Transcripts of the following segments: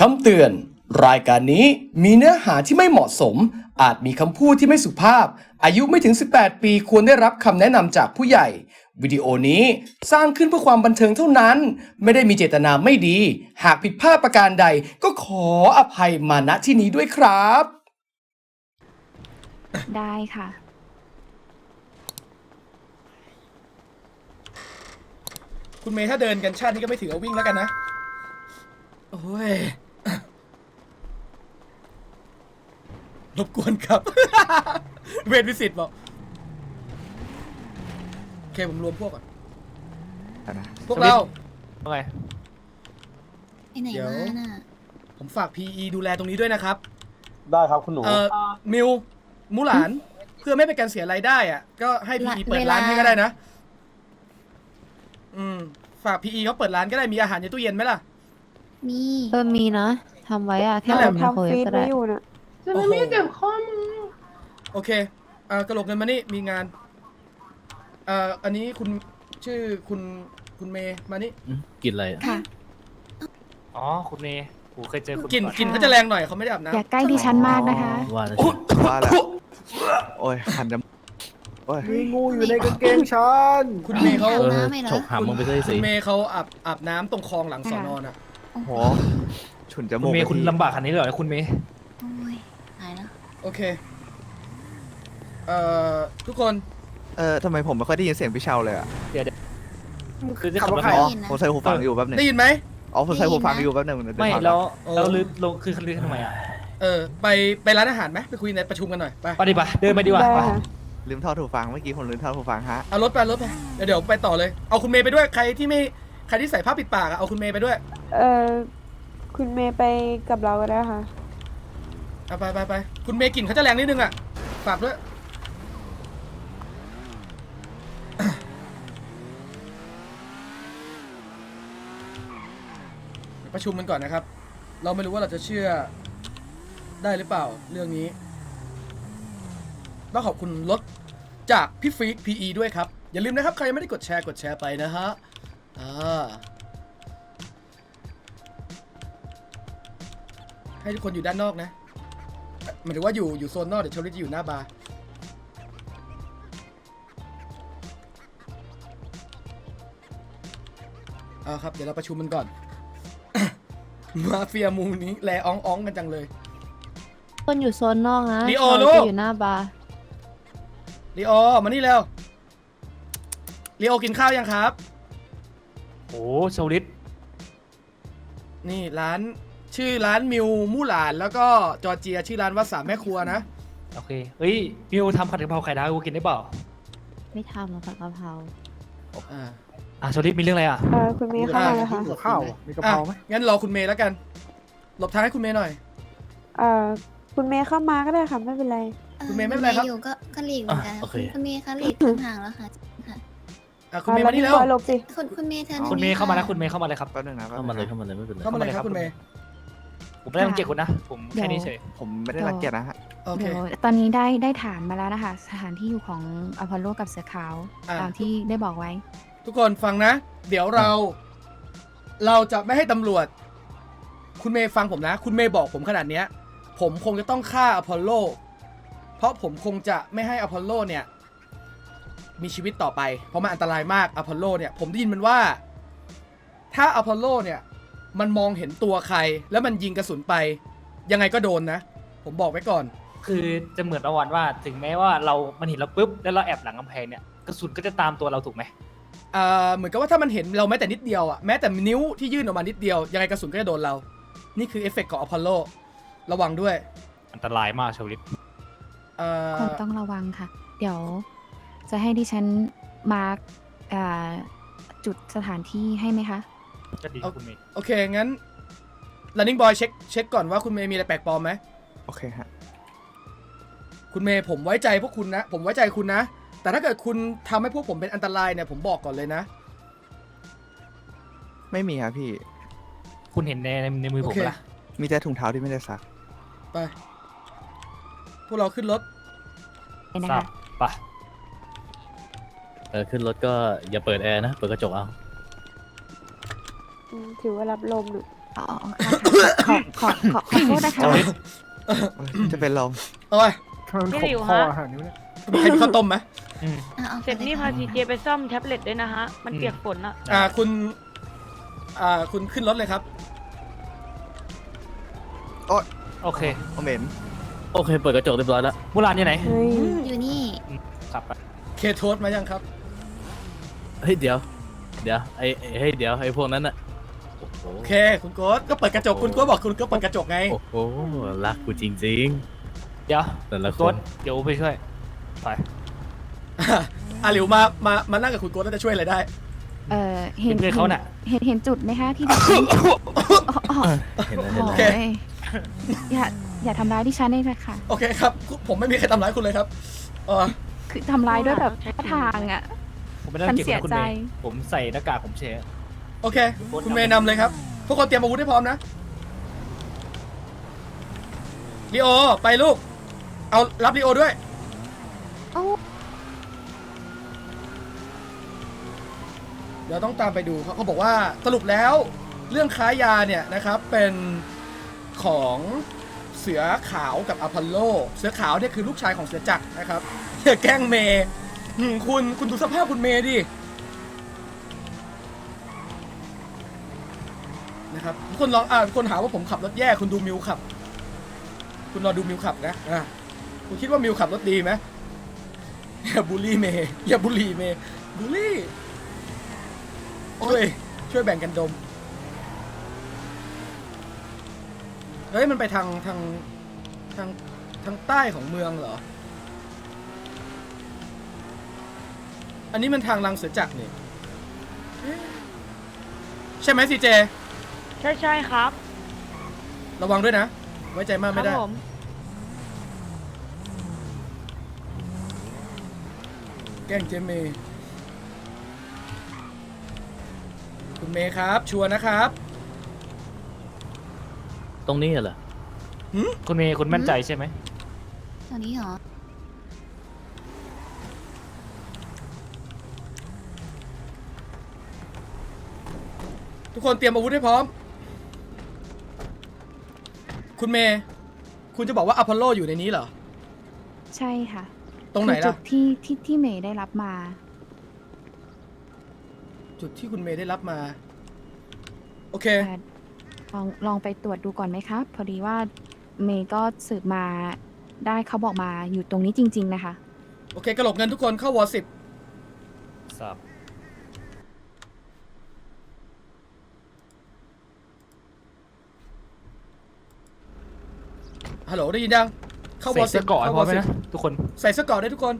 คำเตือน รายการนี้มีเนื้อหาที่ไม่เหมาะสม อาจมีคำพูดที่ไม่สุภาพ อายุไม่ถึง 18 ปีควรได้รับคำแนะนำจากผู้ใหญ่ วิดีโอนี้สร้างขึ้นเพื่อความบันเทิงเท่านั้น ไม่ได้มีเจตนาไม่ดี หากผิดพลาดประการใดก็ขออภัยมาณที่นี้ด้วยครับ ได้ค่ะ คุณเมย์ถ้าเดินกันชาตินี้ก็ไม่ถือเอาวิ่งแล้วกันนะ โอ้ย รบกวนครับ เวทวิสิตบอกโอเคผมรวมพวกก่อนนะพวกเรา ว่าไงไปไหนเดี๋ยวมาน่ะผมฝาก PE ดูแลตรงนี้ด้วยนะครับ ได้ครับคุณหนู เอ่อ มิว มูหลาน เพื่อไม่เป็นการเสียรายได้อะก็ให้ PE เปิดร้านให้ก็ได้นะ อืม ฝาก PE เขาเปิดร้านก็ได้ มีอาหารในตู้เย็นไหมล่ะ มี เออมีนะทำไว้อะแค่นั่นแหละทำไมโครเวฟก็ได้ จะไม่เก็บข้อมูลโอเคเอ่อกระโหลกเงินมานี่มีงานเอ่ออันนี้คุณชื่อคุณคุณเมย์มานี่กินอะไรอะค่ะ อ๋อ คุณเมย์กูเคยเจอคุณกลิ่นก่อนกลิ่นเขาจะแรงหน่อยเขาไม่ได้อาบน้อย่าใกล้ดิฉันมากนะคะ ว่าแล้วว่าแล้วโอ้ยขันจะโอ้ยมีงูอยู่ในกางเกงฉันำคุณเมย์เขาเออน้ำไหมเหรอฉกหามมึงไปเลยคุสิณเมย์เขาอาบอาบน้ำตรงคลองหลังสอนอน่ะโอ้โหโหฉุนจคุมูณกเมย์ไปคุณทีลำบากขนาดนี้เลยเหรอคุณเมย์โอ้ยตายแล้ว โอเค เอ่อ ทุกคน เออทำไมผมไม่ค่อยได้ยินเสียงพี่เชาเลยอะคือจะขัขับบรรถถใคร อ๋อได้ยินนะผมใส่หูฟังอยู่แป๊บหนึงได้ยินไหม อ๋อผมใส่หูฟังอยู่แป๊บหนึงเดี๋ยวไม่ฟังแล้วโอ้แล้วลืมลงคือคันลืมทำไมอะเออ ไป ไปร้านอาหารไหมไปคุยในประชุมกันหน่อย ไป ไปดิปะเดินไปดีกว่าไปลืมทอดหูฟังเมื่อกี้ผมลืมทอดหูฟังฮะ เอารถไปรถไป เดี๋ยวเดี๋ยวไปต่อเลย เอาคุณเมย์ไปด้วย ใครที่ไม่ ใครที่ใส่ผ้าปิดปากอะเอาคุณเมย์ไปด้วย เออคุณเมย์ไปกับเราก็ได้ค่ะ เอาไปไปไปคุณเมย์กลิ่นเขาจะแรงนิดนึงอะฝากด้วยประชุมกันก่อนนะครับ เราไม่รู้ว่าเราจะเชื่อได้หรือเปล่าเรื่องนี้ต้องขอบคุณรถจากพี่ฟรีก PE ด้วยครับ อย่าลืมนะครับ ใครยังไม่ได้กดแชร์กดแชร์ไปนะฮะอ่าให้ทุกคนอยู่ด้านนอกนะ หมายถึงว่าอยู่อยู่โซนนอกเดี๋ยวเชอรี่จะอยู่หน้าบาร์เอาครับ เดี๋ยวเราประชุมกันก่อน มาเฟียมูนี้แลอ้องอ้องกันจังเลย คนอยู่โซนนอกนะลีโอชาวลูก จะอยู่หน้าบาร์ลีโอมานี่เร็วลีโอกินข้าวยังครับ โอ้โชลิตนี่ร้าน ชื่อร้านมิวมู่หลาน แล้วก็จอร์เจียชื่อร้านวัดสามแม่ครัวนะ โอเคเฮ้ยมิวทำผัดกะเพราไข่ดาวให้กูกินได้เปล่าไม่ทำหรอกผัดกะเพราอ่าอะโชลิตมีเรื่องอะไรอะ เออคุณเมย์เข้ามาเลยค่ะมีกับข้าวมีกะเพอะราไหมงั้นรอคุณเมย์แล้วกัน หลบทางให้คุณเมย์หน่อย เออคุณเมย์เข้ามาก็ได้ค่ะ ไม่เป็นไร คุณเมย์ไม่เป็นไรครับ อยู่ก็ก็หลีกเหมือนกันอะโอเค คุณเมย์คะหลีกห่างๆแล้วค่ะค่ะอะคุณเมย์มานี่เร็วออหลบสิ คุณคุณเมย์เธอคุณเมย์เข้ามาแล้วคุณเมย์เข้ามาเลยครับ แป๊บหนึงนะแป๊บเข้าหมานึเลยงเข้ามาเลยไม่เป็นไรเข้ามาเลยครับคุณเมย์ ผมไม่ได้รังเกียจคุณนะ ผมแค่นี้เฉย ผมไม่ได้รังเกียจนะฮะ โอเค เดี๋ยวตอนนี้ได้ได้ถามมาแล้วนะคะ สถานที่อยู่ของอพอลโลกับเสือขาวอ่า ตามที่ได้บอกไว้ ทุกคนฟังนะ เดี๋ยวเรา เราจะไม่ให้ตำรวจ คุณเมย์ฟังผมนะ คุณเมย์บอกผมขนาดเนี้ย ผมคงจะต้องฆ่าอพอลโล เพราะผมคงจะไม่ให้อพอลโลเนี่ย มีชีวิตต่อไป เพราะมันอันตรายมากอพอลโลเนี่ย ผมได้ยินมันว่า ถ้าอพอลโลเนี่ย มันมองเห็นตัวใคร แล้วมันยิงกระสุนไป ยังไงก็โดนนะ ผมบอกไว้ก่อน คือจะเหมือนประวันว่า ถึงแม้ว่าเรา มันเห็นเราปุ๊บ แล้วเราแอบหลังกำแพงเนี่ย กระสุนก็จะตามตัวเราถูกไหมเอ่อเหมือนกับว่าถ้ามันเห็นเราแม้แต่นิดเดียวอะแม้แต่นิ้วที่ยื่นออกมานิดเดียว ยังไงกระสุนก็จะโดนเรา นี่คือเอฟเฟกต์ของอพอลโล ระวังด้วย อันตรายมากโชลิตเอ่อคงต้องระวังค่ะ เดี๋ยว จะให้ดิฉันมาร์กอ่าจุดสถานที่ให้ไหมคะ ก็ดีคุณเมย์โอเค งั้น running boy เช็คเช็คก่อนว่าคุณเมย์มีอะไรแปลกปลอมไหม โอเคฮะ คุณเมย์ผมไว้ใจพวกคุณนะ ผมไว้ใจคุณนะ แต่ถ้าเกิดคุณทำให้พวกผมเป็นอันตรายเนี่ย ผมบอกก่อนเลยนะ ไม่มีครับพี่ คุณเห็นในในในมือผมโอเคปะล่ะมีแต่ถุงเท้าที่ไม่ได้ซัก ไป พวกเราขึ้นรถไปนะทราคะบปะเออขึ้นรถก็อย่าเปิดแอร์นะ เปิดกระจกเอาอืม ถือว่ารับลมหน่อยอ๋อค่ะขอขอขอขอโทษนะคะโอ้ยจะเป็นลมโอ้ยทำไมมันพี่ขหลิบวคอฮะอาหารนี้วะเนี่ยให้มีข้าวต้มไหมอืมเอาเอาเสร็จนี่พาทีเจไปซ่อมแท็บเล็ตด้วยนะฮะ มันเปียกฝนอะอ่าคุณ อ่าคุณขึ้นรถเลยครับ โอเคโอเหม็นโอเค เปิดกระจกเรียบร้อยแล้วมูลานอยู่ไหนเฮ้ยอยู่นี่ขับไปเคโทสมายังครับ เฮ้ย เดี๋ยว เดี๋ยว ไอ้ไอ้เฮ้ย เดี๋ยว ไอ้พวกนั้นน่ะ โอ้โหโอเคคุณโกดก็เปิดกระจกคุณโกดบอกคุณก็เปิดกระจกไง โอ้โหรักกูจริงเดี๋ยวๆแต่ละคโต๊นดเดี๋ยวไปช่วย ไป อะหลิวมามามานั่งกับคุณโกดแล้วจะช่วยอะไรได้ เออเห็นเพื่อนเขาน่ะ เห็นเห็นจุดไหมคะที่ดิฉันอ๋อเห็นแล้วเห็นโอ้แล้วเคยอย่าอย่าทำร้ายดิฉันเลยนะคะโอเคครับผมไม่มีใครทำร้ายคุณเลยครับเออคือทำร้ายด้วยแบบท่าทางอะ ผมไม่ได้เกี่ยวกับคุณฉันเสีเมยย์ใจผมใส่หน้ากากผมเชฟ โอเค คุณเมย์นำเลยครับ ทุกคนเตรียมอาวุธให้พร้อมนะลีโอ ไปลูก เอารับลีโอด้วย เอ้าเดี๋ยวต้องตามไปดูเขาเขาบอกว่าสรุปแล้วเรื่องค้ายาเนี่ยนะครับเป็นของเสือขาวกับอพอลโล เสือขาวเนี่ยคือลูกชายของเสือจักรนะครับอย่าแกล้งเมย์อืมคุณคุณดูสภาพคุณเมย์ดิ ครับทุกคนลองอ่านคนหาว่าผมขับรถแย่คุณดูมิวขับ คุณรอดูมิวขับนะอะคุณคิดว่ามิวขับรถดีไหมอย่าบูลลี่เมย์อย่าบูลลี่เมย์บูลลี่ช่วยช่วยแบ่งกันดมเฮ้ยมันไปทางทางทางทางใต้ของเมืองเหรอ อันนี้มันทางลังเสือจักรนี่ใช่ไหมซีเจ ช่ใช่ครับระวังด้วยนะ ไว้ใจมากครัไม่ได้ ผมแกล้งเจเมย์คุณเมย์ครับ ชัวร์นะครับตรงนี้เหรอคุณเมย์คุณมั่นใจใช่ไหม ตอนนี้เหรอ ทุกคนเตรียมอาวุธให้พร้อม คุณเมย์คุณจะบอกว่าอพอลโลอยู่ในนี้เหรอ ใช่ค่ะตรงไหนคือจุล่ะ ดที่ที่ที่เมย์ได้รับมา จุดที่คุณเมย์ได้รับมา โอเคอ่าลองลองไปตรวจดูก่อนไหมครับ พอดีว่าเมย์ก็สืบมาได้เขาบอกมาอยู่ตรงนี้จริง ๆ นะคะ โอเคกระโหลกเงินทุกคนเข้าวอสิบ สับ ฮัลโหลได้ยินยังเข้าวใส่อสิเสื้บอเกราะให้พร้อมไหม10นะทุกคน ใส่เสื้อเกราะได้ทุกคน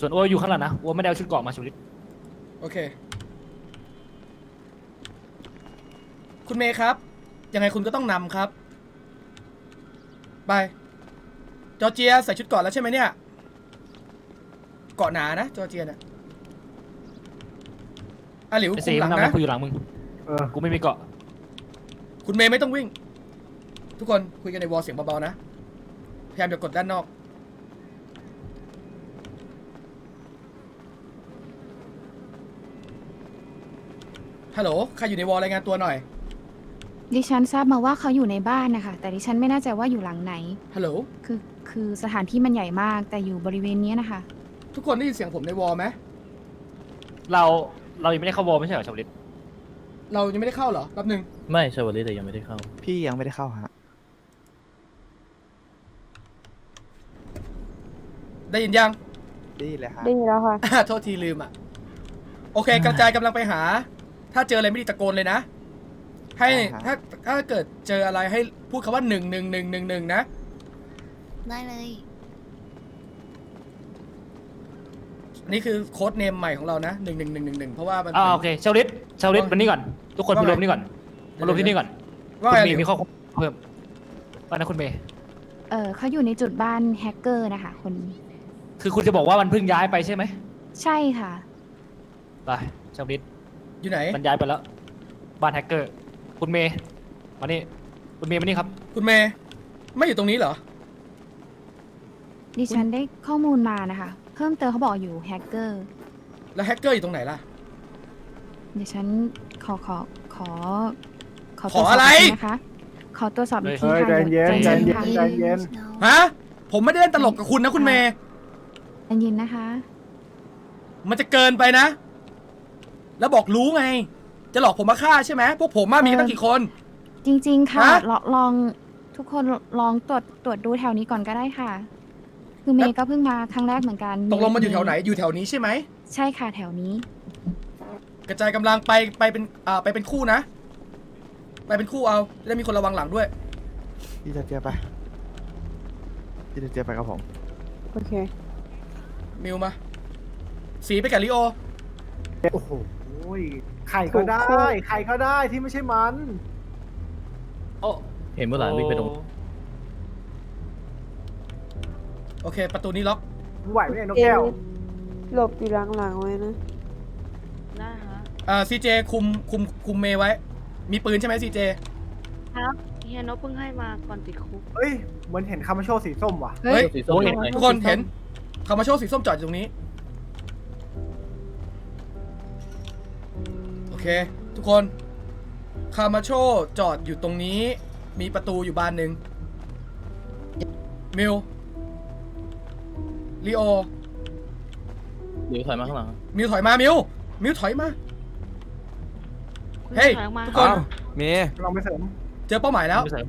ส่วนอ้วอยู่ข้างหลังนะอ้วไม่ได้เอาชุดเกราะมาชุลิตโอเค คุณเมย์ครับ ยังไงคุณก็ต้องนำครับ ไป จอร์เจียใส่ชุดเกราะแล้วใช่ไหมเนี่ย เกราะหนานะ จอร์เจียเนี่ยอะหลิวไอ้คุสีมหมัลันงนำนะนะกูอยู่หลังมึง เออ กูไม่มีเกราะ คุณเมย์ไม่ต้องวิ่ง ทุกคนคุยกันในวอลเสียงเบาๆนะ พยายามจะกดด้านนอก ฮัลโหล ใครอยู่ในวอลรายงานตัวหน่อย ดิฉันทราบมาว่าเขาอยู่ในบ้านนะคะแต่ดิฉันไม่แน่ใจว่าอยู่หลังไหน ฮัลโหล คือคือสถานที่มันใหญ่มากแต่อยู่บริเวณเนี้ยนะคะ ทุกคนได้ยินเสียงผมในวอลไหม เราเรายังไม่ได้เข้าวอลไม่ใช่เหรอชาวลิตเรายังไม่ได้เข้าเหรอ แป๊บหนึ่ง ไม่ชาวลิตแต่ยังไม่ได้เข้า พี่ยังไม่ได้เข้าฮะ ได้ยินยัง ดีเลยฮะได้ยินแล้วค่ะโทษทีลืมอะ โอเค กระจายกำลังไปหา ถ้าเจออะไรไม่ดีตะโกนเลยนะ ให้ได้ครับถ้าถ้าเกิดเจออะไรให้พูดคำว่าหนึ่งหนึ่งหนึ่งหนึ่งหนึ่งนะ ได้เลยอันนี้คือโค้ดเนมใหม่ของเรานะหนึ่งหนึ่งหนึ่งหนึ่งหนึ่งเพราะว่ามัน อ่าเป็นโอเคชาวลิตชาวลิตว่าไง มานี่ก่อน ทุกคนว่าไงมารวมนี่ก่อนมารวมที่นี่ก่อนว่าคุไงณหมีลิวมีข้อความเพิ่มว่านะคุณเมย์เออเขาอยู่ในจุดบ้านแฮกเกอร์นะคะ คน คือคุณจะบอกว่ามันเพิ่งย้ายไปใช่ไหมใช่ค่ะ ไปชาวลิตอยู่ไหน มันย้ายไปแล้ว บ้านแฮกเกอร์ คุณเมย์มานี่คุณเมย์มานี่ครับ คุณเมย์ไม่อยู่ตรงนี้เหรอ ดิฉันได้ข้อมูลมานะคะ เพิ่มเติมเขาบอกอยู่แฮกเกอร์ แล้วแฮกเกอร์อยู่ตรงไหนล่ะ เดี๋ยวฉันขอขอขอขอขตรอวจสอบอะไรอีกทีนะคะ ขอตรวจสอบอีกทีเฮ้ยค่ะใจเย็นใจใจเย็นเย็นค่ะใจเย็น ฮะ ผมไม่ได้เล่นตลกกับคุณนะคุณเมย์ ใจเย็นนะคะ มันจะเกินไปนะ แล้วบอกรู้ไง จะหลอกผมมาฆ่าใช่ไหมพวกผมมามีกันตั้งกี่คน จริง ๆ ค่ะฮะ ลองลองทุกคนลองตรวจตรวจดูแถวนี้ก่อนก็ได้ค่ะ คือเมย์ก็เพิ่งมาครั้งแรกเหมือนกันตกลงมันอยู่แถวไหนอยู่แถวนี้ใช่ไหมใช่ค่ะแถวนี้ กระจายกำลังไปไปเป็นอ่าไปเป็นคู่นะ ไปเป็นคู่เอาจะได้มีคนระวังหลังด้วย พี่จะเจอไป พี่จะเจอไปกับผม โอเค มิวมา สีไปกับลิโอ โอ้โหใครก็ได้ ใครก็ได้ที่ไม่ใช่มัน โอ้เห็นเมื่อไหร่วิ่งไปตรงโอเค ประตูนี้ล็อก ไหวไหมเนี่ยนกแก้ว หลบอยู่หลังๆไว้นะได้ฮะอ่าซีเจคุมคุมคุมเมย์ไว้ มีปืนใช่ไหมซีเจ ครับเฮียนกเพิ่งให้มาก่อนติดคุกเอ้ยเหมือนเห็นคามาโชว์สีส้มว่ะเฮ้ย สีส้มเห็นไหมทุกคนเห็น คามาโชว์สีส้มจอดอยู่ตรงนี้ โอเค ทุกคน คามาโชว์จอดอยู่ตรงนี้ มีประตูอยู่บานหนึ่งมิวลีโอหรือถอยมาข้างหลัง มิวถอยมา มิวมิวถอยมาคุณเฮ้ย ถอยออกมาทุกคนเมย์ลองไปเสริมเจอเป้าหมายแล้วไม่ใส่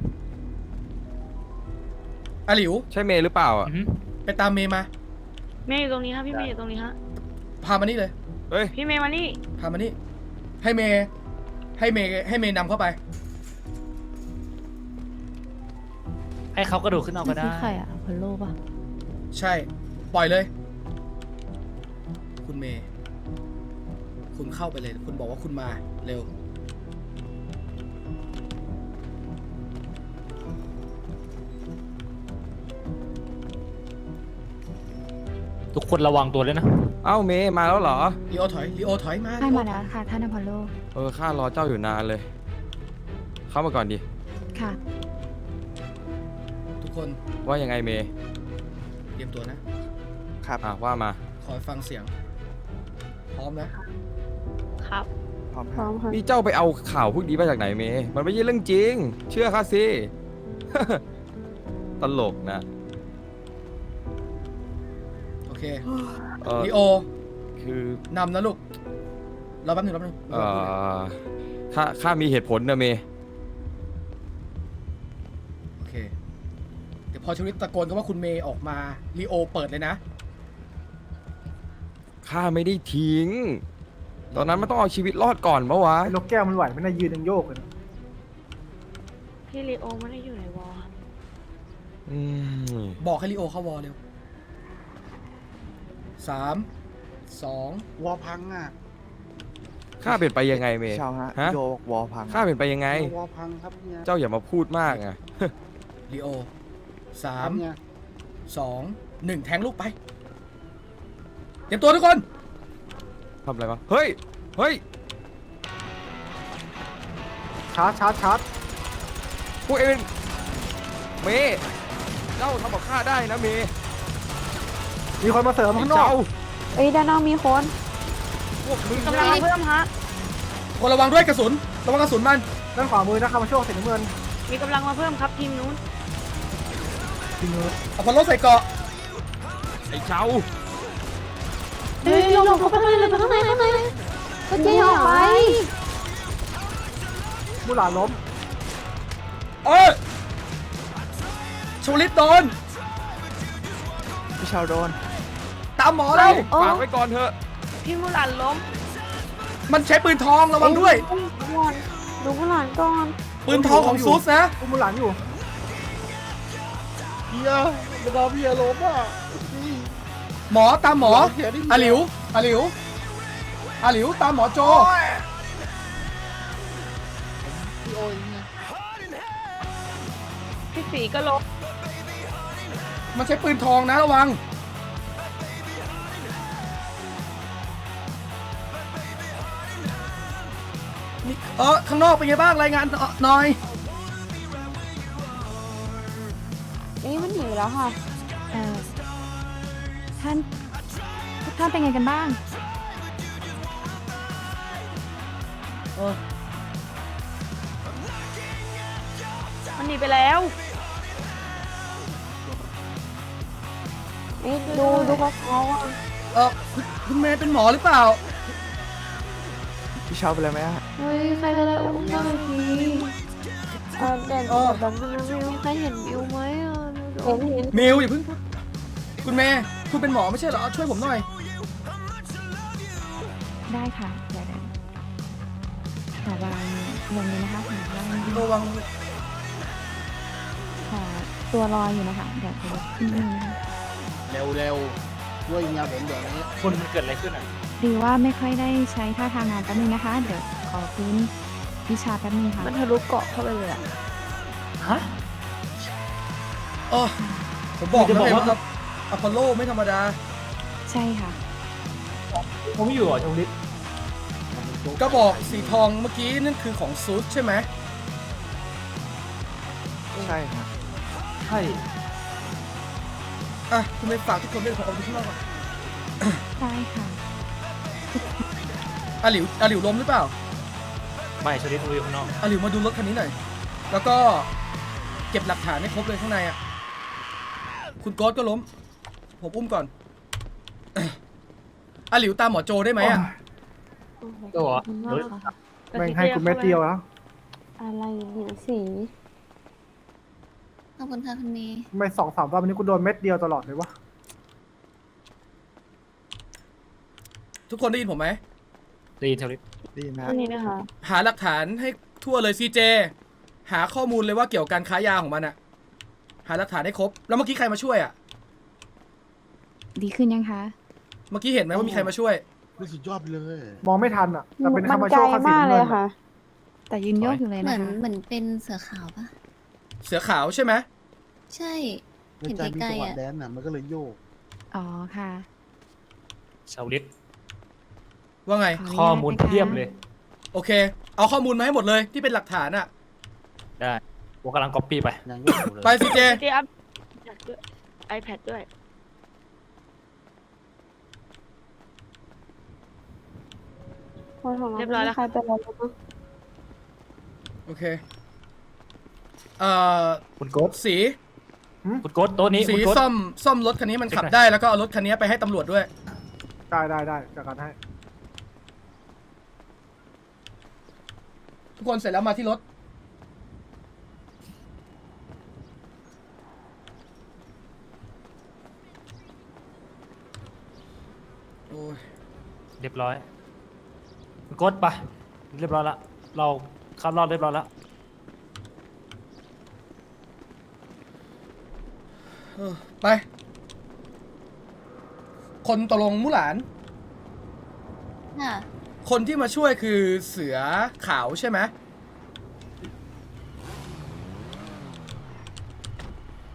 อาหลิว ใช่เมย์หรือเปล่าอะอื้อหือไปตามเมย์มา เมย์อยู่ตรงนี้ฮะพี่เมย์อยู่ตรงนี้ฮะพามานี่เลย เฮ้ย พี่เมย์มานี่พามานี่ ให้เมย์ให้เมย์ให้เมย์นำเข้าไป ให้เขากระโดดขึ้นเอาก็นี่ได้คือใครอะอพอลโลป่ะ ใช่ ปล่อยเลย คุณเมย์ คุณเข้าไปเลย คุณบอกว่าคุณมา เร็ว ทุกคนระวังตัวด้วยนะ เอ้าเมย์มาแล้วเหรอ ลีโอถอยลีโอถอยมาให้มาแล้วค่ะท่านอพอลโลเออข้ารอเจ้าอยู่นานเลย เข้ามาก่อนดิ ค่ะ ทุกคนว่ายังไงเมย์เตรียมตัวนะ ครับอะว่ามาขอฟังเสียง พร้อมนะ ครับ พร้อมพร้อมค่ะ นี่เจ้าไปเอาข่าวพวกนี้มาจากไหนเมย์มันไม่ใช่เรื่องจริง เชื่อข้าสิ ตลกนะโอ เคเออลีโอคือนำนะลูกรอแป๊บนึงรอแป๊บนึงเออข้าข้ามีเหตุผลนะเมย์โอเคเดี๋ยวพอชวิตตะโกนก็ว่าคุณเมย์ออกมาลีโอเปิดเลยนะ ข้าไม่ได้ทิ้ง ตอนนั้นมันต้องเอาชีวิตรอดก่อนปะวะไอ้นกแก้วมันไหวไม่น่ายืนยังโยกเลยนะพี่ลีโอไม่ได้อยู่ในวอลครับอืมบอกให้ลีโอเข้าวอลเร็ว สามสองวอพังอะข้าเป็นไปยังไงเมย์ ชาวฮะฮะ โยกวอพังข้าเป็นไปยังไง วอพังครับเนี่ยเจ้าอย่ามาพูดมากอะลีโอสาครัมบเนี่ยสองหนึ่งแทงลูกไป เตรียมตัวทุกคน ทำอะไรวะเฮ้ยเฮ้ยชาร์จชาร์จชาร์จพวกเอ็นเมย์เจ้าทำกับข้าได้นะเมย์ มีคนมาเสริมไอ้ข้างนอกเจ้าเอ้ยด้านนอกมีคนพวกมึงกำลังมาเพิ่มฮะคนระวังด้วยกระสุน ระวังกระสุนมันด้านขวามือนะคามาโชว์สีน้ำเงินมีกำลังมาเพิ่มครับทีมนู้นทีมือเอาพอลโลใส่เกราะไอ้เจ้าเฮ้ยลงเข้าไปข้างในเลยไปข้างในข้างในก็เจ๊ออกไปมูหลานล้มเอ้ยชวลิตโดนพี่ชาวโดนตามหมอแล้วฝากไว้ก่อนเถอะ พี่มูหลานล้มมันใช้ปืนทองระวังด้วยก่อนดูผู้หลานก่อนปืนทองของซูสนะอุ้มมูหลานอยู่เฮียเวลาเฮียล้มอะนี่หมอตามหมอเฮียนี่อาหลิวอาหลิวอาหลิวตามหมอโจ พี่โอ้ยไงพี่สีก็ล้มมันใช้ปืนทองนะระวัง นี่เออข้างนอกเป็นไงบ้างรายงานหน่อย เอ้ยมันหนีไปแล้วค่ะเอ่อท่านทุกท่านเป็นไงกันบ้างเออมันหนีไปแล้ว เอ๊ะดูดูเขาเขาอะเออคุณคุณเมย์เป็นหมอหรือเปล่า พี่เชาเป็นไรไหมอะเฮ้ยใครก็ได้อุ้มหน่อยทีเออเด่นเออแบบนั้นนะมิวมีใครเห็นวิวไหมอะเห็นเห็นมิวอย่าเพิ่งพูดคุณเมย์คุณเป็นหมอไม่ใช่เหรอช่วยผมหน่อย ได้ค่ะเดี๋ยวเดี๋ยวขอวางลงเลยนะคะขอวางระวังขอตัวลอยอยู่นะคะเดี๋ยวจะยกขึ้นนิดนึงนะคะเร็วเร็วๆด้วยยาแดงแดงนี้คนมันเกิดอะไรขึ้นอะ ดีว่าไม่ค่อยได้ใช้ท่าทางงานแป๊บนึงนะคะ เดี๋ยวขอพื้นวิชาแป๊บนึงค่ะมันทะลุเกาะเข้าไปเลยอะฮะเออผมบอกจะแล้วบอกไงว่า ว่าอพอลโลไม่ธรรมดา ใช่ค่ะ ผมไม่อยู่เหรอชงฤทธิ์ก็บอกสีทองเมื่อกี้นั่นคือของซูสใช่ไหมใช่ครับใช่ อะ คุณเมย์ฝากทุกคนด้วยขอเอาดูข้างนอกก่อนได้ค่ะ อาหลิวอาหลิวล้มหรือเปล่าไม่ชงฤทธิ์อยู่ข้างนอกอาหลิวมาดูรถคันนี้หน่อย แล้วก็เก็บหลักฐานให้ครบเลยข้างในอะ คุณโก๊ตก็ล้ม ผมอุ้มก่อนอาหลิวตามหมอโจได้ไหมอะตัวเหรอคุณว่าเฮ้ยค่ะแม่งให้กูเม็ดเดียวแล้ว อะไรเนี่ยสี ขอบคุณค่ะคุณเมย์ทำไม่สองสามวันนี้กูโดนเม็ดเดียวตลอดเลยวะ ทุกคนได้ยินผมไหม ได้ยินชงฤทธิ์ดีนะอันนี้นะคะหาหลักฐานให้ทั่วเลยซีเจ หาข้อมูลเลยว่าเกี่ยวกับการค้ายาของมันอะหาหลักฐานให้ครบ แล้วเมื่อกี้ใครมาช่วยอะดีขึ้นยังคะ เมื่อกี้เห็นไหมว่ามีใครมาช่วย นี่สุดยอดไปเลย มองไม่ทันอะแต่เป็นมัคานมาไกโชลว์คาสิมากน้ำเลเงิยนค่ะอะแต่ยืนโยกอยู่เลยเหมืนะอนคะ เหมือนเป็นเสือขาวปะเสือขาวใช่ไหมใช่ ในใจมีจังหวะแดนน่ะมันก็เลยโยก อ๋อค่ะชาวฤทธิ์ ว่าไงขออนุญาตข้อมูลนะคะเพียบเลย โอเค เอาข้อมูลมาให้หมดเลยที่เป็นหลักฐานอะได้ผมกำลังก๊อปปี้ไป ยังโยกอยู่เลยไปซีเจเจ๊อัพด้วย iPad ด้วย คนของเราเรียบร้อยแล้วไม่มีใครเป็นอะไรเลยนะโอเคเอ่อคุณโก๊ตสีคุณโก๊ตโต๊ะนี้สีคุณโก๊ตซ่อมซ่อมรถคันนี้มันขับได้แล้วก็เอารถคันนี้ไปให้ตำรวจด้วย ได้ได้ได้จัดการให้ ทุกคนเสร็จแล้วมาที่รถ โอ้ยเรียบร้อยคุณโก๊ตไป เรียบร้อยละ เราข้ามรอดเรียบร้อยแล้วเออไป คนตกลงมุหลาน ค่ะ คนที่มาช่วยคือเสือขาวใช่ไหม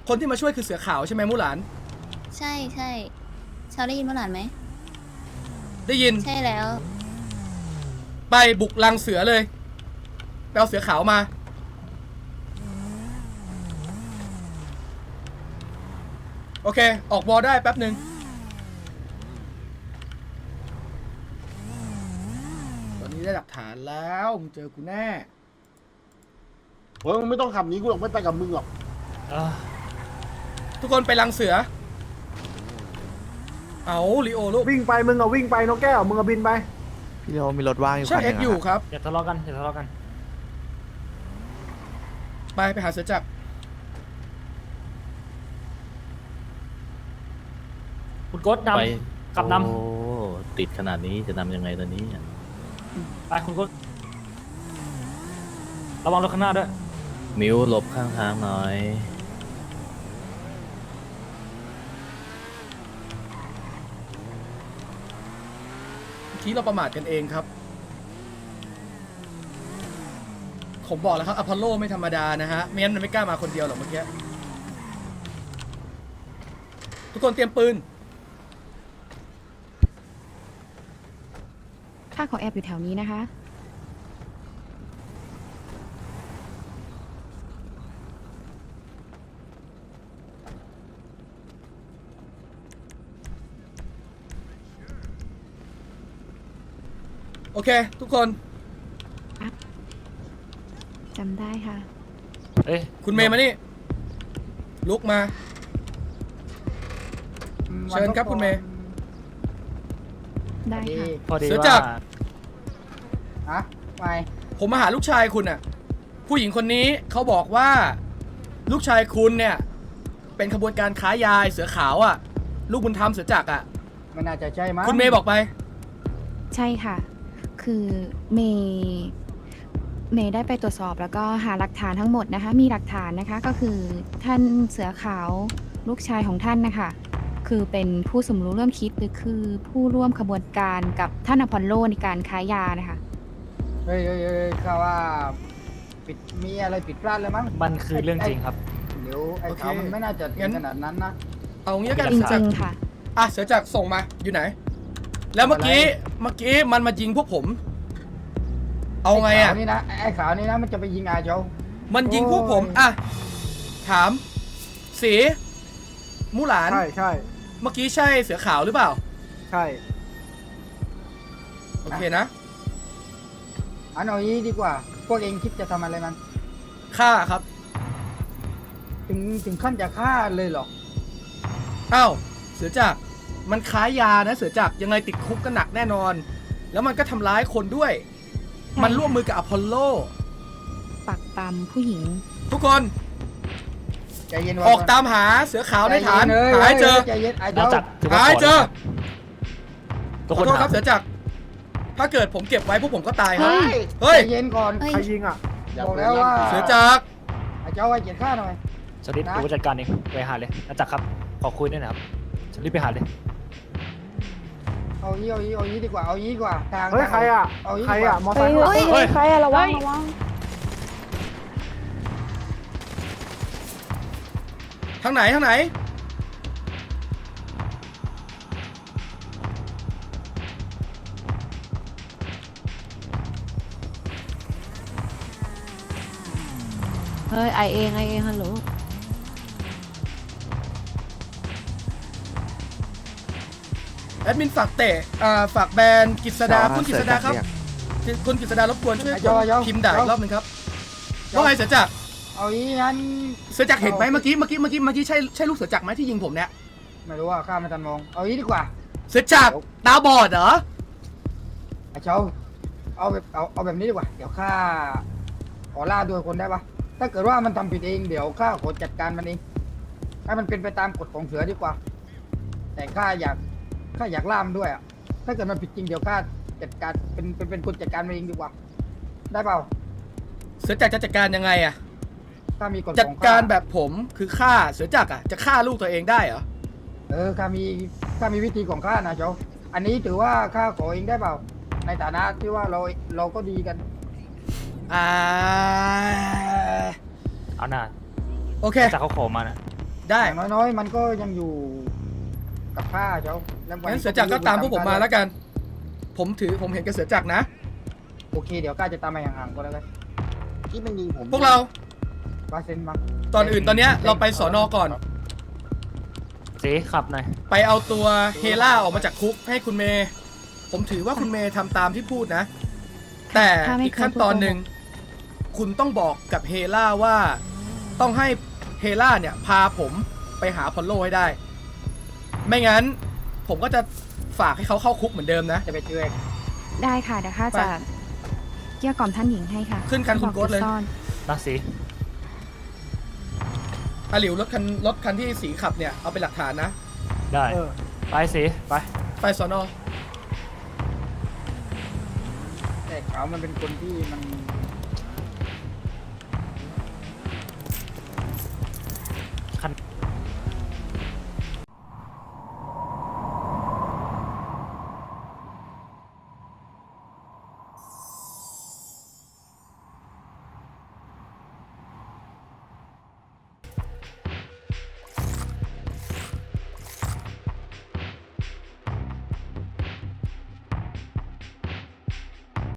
คนที่มาช่วยคือเสือขาวใช่ไหมมุหลาน ใช่ใช่ชาวได้ยินเมื่อไหร่ไหม ได้ยิน ใช่แล้ว ไปบุกลังเสือเลยไปเอาเสือขาวมา โอเค ออกบอลได้แป๊บหนึ่งตอนนี้ได้หลัก ฐานแล้วมึงเจอกูแน่ เฮ้ยมึงไม่ต้องขับหนี้กูหรอกไม่ไปกับมึงหรอกอ่าทุกคนไปลังเสือ เอาลิโอลูกวิ่งไปมึงอะวิ่งไปนกแก้วมึงอะบินไป พี่โรมีรถว่างอยู่ใช่เอ็กอยู่ครับ อย่าทะเลาะกันอย่าทะเลาะกัน ไปไปหาเสือจักรคุณโก๊ตนไปำกลับนโอ้ติดขนาดนี้จะนำยังไงตอนนี้ำ ไปคุณโก๊ตระวังรถข้างหน้าด้วย มิวหลบข้างทางหน่อยเมื่อกี้เราประมาทกันเองครับ ผมบอกแล้วครับอพอลโลไม่ธรรมดานะฮะไม่งั้นมันไม่กล้ามาคนเดียวหรอกเมื่อกี้ ทุกคนเตรียมปืน ค่าขอแอบอยู่แถวนี้นะคะ โอเค ทุกคน จำได้ค่ะ เอ้ยคุณเมย์มานี่ ลุกมา เชิญครับคุณเมย์ ได้ค่ะ พอดีเสือว่าจักร ฮะไปผมมาหาลูกชายคุณน่ะ ผู้หญิงคนนี้เขาบอกว่า ลูกชายคุณเนี่ย เป็นขบวนการค้ายาไอ้เสือขาวอะ ลูกบุญธรรมเสือจักรอะ ไม่น่าจะใช่มั้งคุณเมย์บอกไป ใช่ค่ะ คือเมย์เมย์ได้ไปตรวจสอบแล้วก็หาหลักฐานทั้งหมดนะคะ มีหลักฐานนะคะก็คือท่านเสือขาวลูกชายของท่านนะคะ คือเป็นผู้สมรู้ร่วมคิดหรือคือผู้ร่วมขบวนการกับท่านอพอลโลในการค้ายานะคะ เฮ้ยเฮ้ยเฮ้ยข้าว่าปิดมีอะไรผิดพลาดเลยมั้งมันคือเรื่องจริงครับ เดี๋ยวไอ้โอเคขาวมันไม่น่าจะถึงั้งนขนาดนั้นนะ เอางี้แล้วกันจริงๆค่ะ อะเสือจักรส่งมาอยู่ไหน แล้วเมื่อกี้อะไรเมื่อกี้มันมายิงพวกผม เอาไงอะขาวนี่นะไอ้ขาวนี่นะมันจะไปยิงอาเจ้ามันยิงพวกผมโอ้ยอะถามสีมูหลานใช่ใช่เมื่อกี้ใช่เสือขาวหรือเปล่า ใช่ โอเคนะ อันเอางี้ดีกว่า พวกเองคิดจะทำอะไรมัน ฆ่าครับถึงถึงขั้นจะฆ่าเลยเหรอ อ้าวเสือจักรมันค้ายานะ เสือจักรยังไงติดคุกก็หนักแน่นอน แล้วมันก็ทำร้ายคนด้วยใช่มันร่วมมือกับอพอลโล ปักปำผู้หญิง ทุกคนใจเย็นออกตามหาเสือขาวในฐาน ใจเย็หาให้เจอ ใจเย็นไอ้เราเจ้าจักรถือว่าหาให้ขเจอนะครับทุกขคอนโทษคถารับมเสือจักร ถ้าเกิดผมเก็บไว้พวกผมก็ตายครับ เฮ้ยเฮ้ยใจเย็นก่อนเอ้ย ใครยิงอะ บอกแล้วว่า เสือจักรไอ้เจ้าไอ้เกียรติฆ่าหน่อย สลิปนะผมจัดการเองไปหาเลยนะจักรครับ ขอคุยด้วยนะครับสลิปไปหาเลย เอางี้เอางี้เอางี้ดีกว่า เอางี้ดีกว่า ทาง เฮ้ยทางใครอะ เอางี้ใครดีกอะว่ามอไซค์เฮ้ยเหรอเฮ้ย ใครอะระวังเฮ้ยระวังทางไหนทางไหน ฮ้ยไอเองไอเองฮัลโหลแอดมินฝากเตะอ่าฝากแบนกฤษดาคุณกฤษดาครับคุณกฤษดารบกวนช่วยไอ้เจ้าไอ้เจ้าพิมพ์ด่าอีกรอบหนึงครับว่าไงเสือจักรเอางี้งั้นเสือจักรเห็นไหมเมื่อกี้เมื่อกี้เมื่อกี้เมื่อกี้ใช่ใช่ลูกเสือจักรไหมที่ยิงผมเนี่ยไม่รู้ว่าข้าไม่ทันมองเอางี้ดีกว่า เสือจักรตาบอดเหรอไอ้เจ้าเอาแบบเอาเอาแบบนี้ดีกว่า เดี๋ยวข้าขอล่าด้วยคนได้ปะ ถ้าเกิดว่ามันทำผิดเองเดี๋ยวข้าขอจัดการมันเองให้มันเป็นไปตามกฎของเสือดีกว่า แต่ข้าอยากข้าอยากล่ามนด้วยอะ ถ้าเกิดมันผิดจริงเดี๋ยวข้าจัดการเป็นเป็นเป็นคนจัดการมันเองดีกว่า ได้เปล่าเสือจักรจะจัดการยังไงอะข้ามีกฎจัดของข้การแบบผมคือฆ่าเสือจักรอะจะฆ่าลูกตัวเองได้เหรอเออข้ามีข้ามีวิธีของข้านะเจ้าอันนี้ถือว่าข้าขอเองได้เปล่า ในฐานะที่ว่าเราเราก็ดีกัน อ่าเอาหน้าโอเคจักรเขาขอมานะได้อย่างน้อยๆมันก็ยังอยู่กับข้าเจ้าแล้ววังั้นเสือจักรก็ตามพวกผมมาแล้วกัน ผมถือผมเห็นกับเสือจักรนะ โอเคเดี๋ยวข้าจะตามมาห่างๆก็แล้วกันที่มันยิงผมพวกเราปาเซนต์มาตอนอื่นตอนเนี้ยเราไปสอนอก่อน สีขับหน่อยไปเอาตัวเฮล่าออกมาจากคุกให้คุณเมย์ ผมถือว่าคุณเมย์ทำตามที่พูดนะ แต่ถ้าไม่อีกขั้นตอนหนึ่ง คุณต้องบอกกับเฮล่าว่า ต้องให้เฮล่าเนี่ยพาผมไปหาพอลโลให้ได้ ไม่งั้น ผมก็จะฝากให้เขาเข้าคุกเหมือนเดิมนะ จะไปเจอเองได้ค่ะเดี๋ยวข้าไปจะเกลี้ยกล่อมท่านหญิงให้ค่ะขึ้นคันคุณโก๊ตเลยบอกจะซ่อนนะสีอาหลิวรถคันรถคันที่สีขับเนี่ยเอาเป็นหลักฐานนะได้เออไปสีไป ไปสอนอแต่เขามันเป็นคนที่มัน